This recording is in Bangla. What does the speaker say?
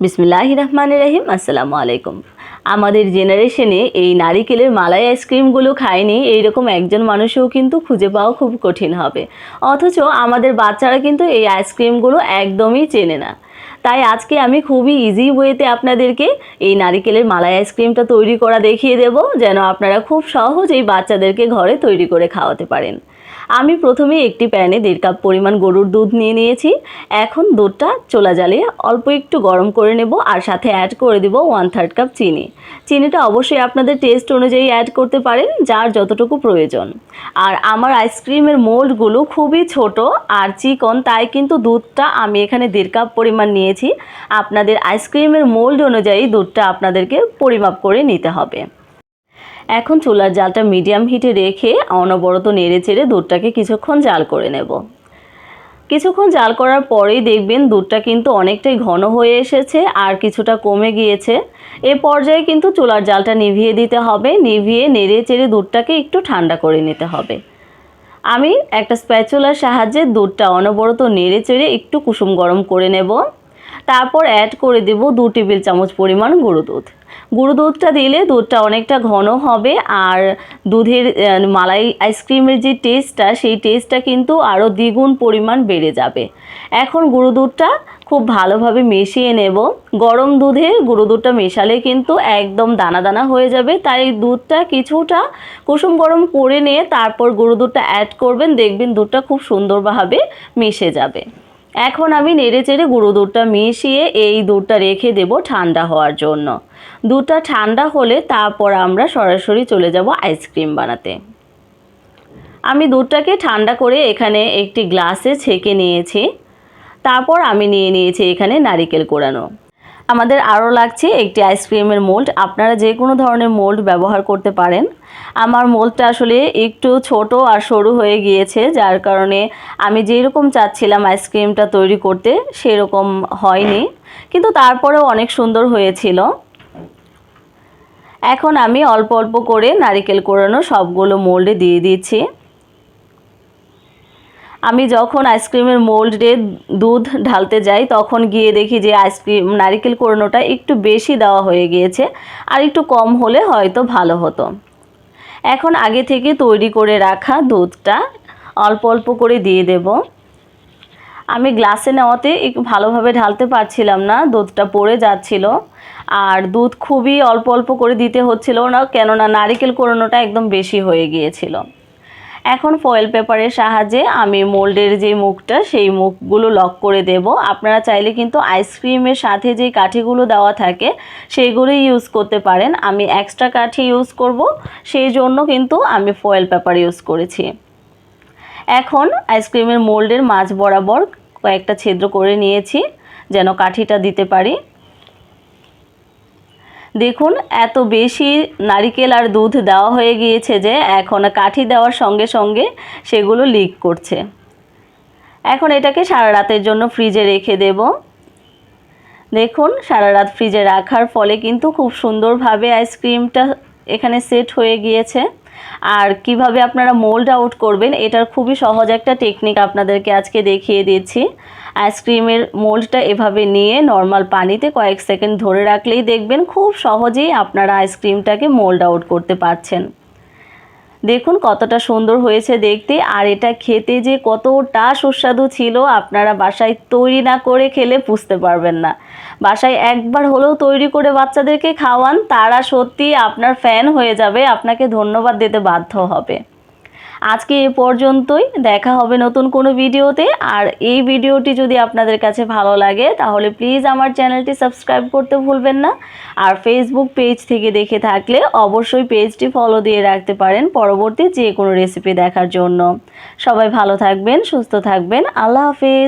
বিসমিল্লাহ রহমান রহিম আসসালামু আলাইকুম আমাদের জেনারেশনে এই নারিকেলের মালাই আইসক্রিমগুলো খায়নি, এইরকম একজন মানুষও কিন্তু খুঁজে পাওয়া খুব কঠিন হবে। অথচ আমাদের বাচ্চারা কিন্তু এই আইসক্রিমগুলো একদমই চেনে না। তাই আজকে আমি খুবই ইজি ওয়েতে আপনাদেরকে এই নারিকেলের মালাই আইসক্রিমটা তৈরি করা দেখিয়ে দেব, যেন আপনারা খুব সহজেই বাচ্চাদেরকে ঘরে তৈরি করে খাওয়াতে পারেন। আমি প্রথমে একটি প্যানে দেড় কাপ পরিমাণ গরুর দুধ নিয়ে নিয়েছি। এখন দুধটা চোলা জ্বালিয়ে অল্প একটু গরম করে নেব আর সাথে অ্যাড করে দিব ওয়ান থার্ড কাপ চিনি। চিনিটা অবশ্যই আপনাদের টেস্ট অনুযায়ী অ্যাড করতে পারেন, যার যতটুকু প্রয়োজন। আর আমার আইসক্রিমের মোল্ডগুলো খুবই ছোট আর চিকন, তাই কিন্তু দুধটা আমি এখানে দেড় কাপ পরিমাণ নিয়েছি। আপনাদের আইসক্রিমের মোল্ড অনুযায়ী দুধটা আপনাদেরকে পরিমাপ করে নিতে হবে। এখন চুলার জালটা মিডিয়াম হিটে রেখে অনবরত নেড়ে চেড়ে দুধটাকে কিছুক্ষণ জাল করে নেব। কিছুক্ষণ জাল করার পরেই দেখবেন দুধটা কিন্তু অনেকটাই ঘন হয়ে এসেছে আর কিছুটা কমে গিয়েছে। এ পর্যায়ে কিন্তু চুলার জালটা নিভিয়ে দিতে হবে, নিভিয়ে নেড়ে চেড়ে দুধটাকে একটু ঠান্ডা করে নিতে হবে। আমি একটা স্প্যাচুলার সাহায্যে দুধটা অনবরত নেড়ে চেড়ে একটু কুসুম গরম করে নেব। তারপর অ্যাড করে দেব দু টেবিল চামচ পরিমাণ গুঁড়ো দুধ। গুঁড়ো দুধটা দিলে দুধটা অনেকটা ঘন হবে আর দুধের মালাই আইসক্রিমের যে টেস্টটা সেই টেস্টটা কিন্তু আরও দ্বিগুণ পরিমাণ বেড়ে যাবে। এখন গুঁড়ো দুধটা খুব ভালোভাবে মিশিয়ে নেব। গরম দুধে গুঁড়ো দুধটা মেশালে কিন্তু একদম দানা দানা হয়ে যাবে। তাই দুধটা কিছুটা কুসুম গরম করে নিয়ে তারপর গুঁড়ো দুধটা অ্যাড করবেন, দেখবেন দুধটা খুব সুন্দরভাবে মিশে যাবে। এখন আমি নেড়ে চেড়ে গুঁড়ো দুধটা মিশিয়ে এই দুধটা রেখে দেব ঠান্ডা হওয়ার জন্য। দুধটা ঠান্ডা হলে তারপর আমরা সরাসরি চলে যাব আইসক্রিম বানাতে। আমি দুধটাকে ঠান্ডা করে এখানে একটি গ্লাসে ছেঁকে নিয়েছি। তারপর আমি নিয়ে নিয়েছি এখানে নারিকেল কোড়ানো আমাদের আরও লাগছে একটি আইসক্রিমের মোল্ড। আপনারা যে কোনো ধরনের মোল্ড ব্যবহার করতে পারেন। আমার মোল্ডটা আসলে একটু ছোট আর সরু হয়ে গিয়েছে, যার কারণে আমি যেরকম চাচ্ছিলাম আইসক্রিমটা তৈরি করতে, সেরকম হয়নি। কিন্তু তারপরেও অনেক সুন্দর হয়েছিল। এখন আমি অল্প অল্প করে নারিকেল কোড়ানো সবগুলো মোল্ডে দিয়ে দিচ্ছি। আমি যখন আইসক্রিমের মোল্ডে দুধ ঢালতে যাই, তখন গিয়ে দেখি যে আইসক্রিম, নারিকেল কোড়ানোটা একটু বেশি দেওয়া হয়ে গিয়েছে, আর একটু কম হলে হয়তো ভালো হতো। এখন আগে থেকে তৈরি করে রাখা দুধটা অল্প অল্প করে দিয়ে দেব। আমি গ্লাসে নেওয়াতে একটু ভালোভাবে ঢালতে পারছিলাম না, দুধটা পড়ে যাচ্ছিল। আর দুধ খুবই অল্প অল্প করে দিতে হচ্ছিল না, কেননা নারিকেল কোড়ানোটা একদম বেশি হয়ে গিয়েছিল। এখন ফয়েল পেপারের সাহায্যে আমি মোল্ডের যে মুখটা, সেই মুখগুলো লক করে দেব। আপনারা চাইলে কিন্তু আইসক্রিমের সাথে যে কাঠিগুলো দেওয়া থাকে সেইগুলোই ইউজ করতে পারেন। আমি এক্সট্রা কাঠি ইউজ করব, সেই জন্য কিন্তু আমি ফয়েল পেপার ইউজ করেছি। এখন আইসক্রিমের মোল্ডের মাঝ বরাবর কয়েকটা ছিদ্র করে নিয়েছি, যেন কাঠিটা দিতে পারি। দেখুন, এত বেশি নারিকেল আর দুধ দেওয়া হয়ে গিয়েছে যে এখন কাঠি দেওয়ার সঙ্গে সঙ্গে সেগুলো লিক করছে। এখন এটাকে সারা রাতের জন্য ফ্রিজে রেখে দেব। দেখুন, সারা রাত ফ্রিজে রাখার ফলে কিন্তু খুব সুন্দরভাবে আইসক্রিমটা এখানে সেট হয়ে গিয়েছে। আর কীভাবে আপনারা মোল্ড আউট করবেন, এটার খুবই সহজ একটা টেকনিক আপনাদেরকে আজকে দেখিয়ে দিয়েছি আইসক্রিমের মোল্ডটা এভাবে নিয়ে নর্মাল পানিতে কয়েক সেকেন্ড ধরে রাখলেই দেখবেন খুব সহজেই আপনারা আইসক্রিমটাকে মোল্ড আউট করতে পারছেন। দেখুন কতটা সুন্দর হয়েছে দেখতে। আর এটা খেতে যে কতটা সুস্বাদু ছিল, আপনারা বাসায় তৈরি না করে খেলে বুঝতে পারবেন না। বাসায় একবার হলেও তৈরি করে বাচ্চাদেরকে খাওয়ান, তারা সত্যি আপনার ফ্যান হয়ে যাবে, আপনাকে ধন্যবাদ দিতে বাধ্য হবে। আজকে এ পর্যন্তই। দেখা হবে নতুন কোনো ভিডিওতে। আর এই ভিডিওটি যদি আপনাদের কাছে ভালো লাগে, তাহলে প্লিজ আমার চ্যানেলটি সাবস্ক্রাইব করতে ভুলবেন না। আর ফেসবুক পেজ থেকে দেখে থাকলে অবশ্যই পেজটি ফলো দিয়ে রাখতে পারেন পরবর্তী যে কোনো রেসিপি দেখার জন্য। সবাই ভালো থাকবেন, সুস্থ থাকবেন। আল্লাহ হাফেজ।